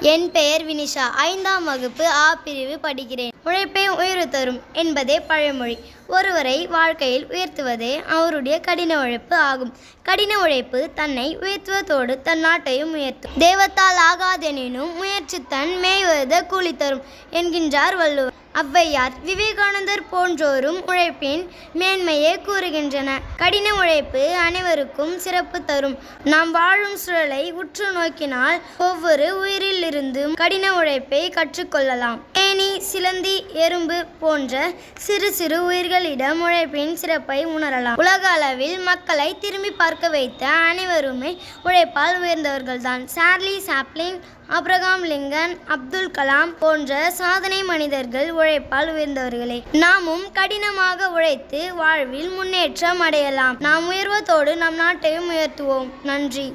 என் பெயர் வினிஷா. ஐந்தாம் வகுப்பு ஆ பிரிவு படிக்கிறேன். உழைப்பை உயிர் தரும் என்பதே பழமொழி. ஒருவரை வாழ்க்கையில் உயர்த்துவதே அவருடைய கடின உழைப்பு ஆகும். கடின உழைப்பு தன்னை உயர்த்துவதோடு தன் நாட்டையும் உயர்த்தும். தெய்வத்தால் ஆகாதெனினும் முயற்சி தன் மேய்வத கூலி தரும் என்கின்றார் வள்ளுவர். ஔவையார் விவேகானந்தர் போன்றோரும் உழைப்பின் மேன்மையே கூறுகின்றன. கடின உழைப்பு அனைவருக்கும் சிறப்பு தரும். நாம் வாழும் சூழலை உற்று நோக்கினால் ஒவ்வொரு உயிரிலிருந்தும் கடின உழைப்பை கற்றுக்கொள்ளலாம். தேனி சிலந்தி எறும்பு போன்ற சிறு சிறு உயிர்களிடம் உழைப்பின் சிறப்பை உணரலாம். உலக அளவில் மக்களை திரும்பி பார்க்க வைத்த அனைவருமே உழைப்பால் உயர்ந்தவர்கள்தான். Charlie Chaplin Abraham Lincoln Abdul Kalam போன்ற சாதனை மனிதர்கள் உழைப்பால் உயர்ந்தவர்களே. நாமும் கடினமாக உழைத்து வாழ்வில் முன்னேற்றம் அடையலாம். நாம் உயர்வதோடு நம் நாட்டையும் உயர்த்துவோம். நன்றி.